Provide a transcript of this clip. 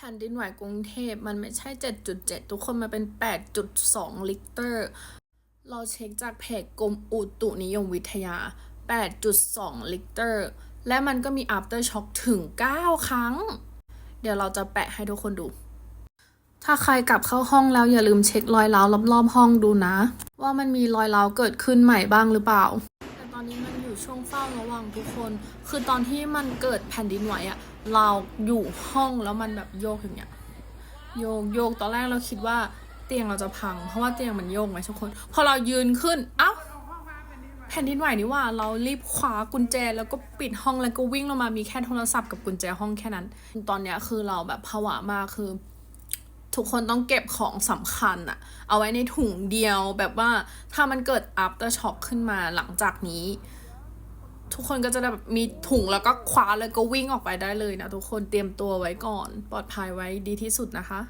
แผ่นดินไหวกรุงเทพมันไม่ใช่ 7.7 ทุกคนมันเป็น 8.2 ลิกเตอร์ เราเช็คจากเพจกรมอุตุนิยมวิทยา 8.2 ลิกเตอร์ และมันก็มี after shock ถึง 9 ครั้ง เดี๋ยวเราจะแปะให้ทุกคนดู ถ้าใครกลับเข้าห้องแล้วอย่าลืมเช็ครอยร้าวรอบๆห้องดูนะ ว่ามันมีรอยร้าวเกิดขึ้นใหม่บ้างหรือเปล่า แต่ตอนนี้มัน ช่วงเฝ้าระวังทุกคน คือตอนที่มันเกิดแผ่นดินไหวอะเราอยู่ห้องแล้วมันแบบโยกอย่างเงี้ยโยกโยกตอนแรกเราคิดว่าเตียงเราจะพัง เพราะว่าเตียงมันโยกไหมทุกคน พอเรายืนขึ้นเอ้าแผ่นดินไหวนี่ว่าเรารีบคว้ากุญแจ แล้วก็ปิดห้องแล้วก็วิ่งลงมามีแค่โทรศัพท์กับกุญแจห้องแค่นั้น ตอนเนี้ยคือเราแบบผวามากคือ ทุกคนต้องเก็บของสำคัญอะเอาไว้ในถุงเดียวแบบว่าถ้ามันเกิด after shock ขึ้นมาหลังจากนี้ ทุกคนก็จะได้แบบมีถุงแล้วก็คว้าแล้วก็วิ่งออกไปได้เลยนะทุกคนเตรียมตัวไว้ก่อน ปลอดภัยไว้ดีที่สุดนะคะ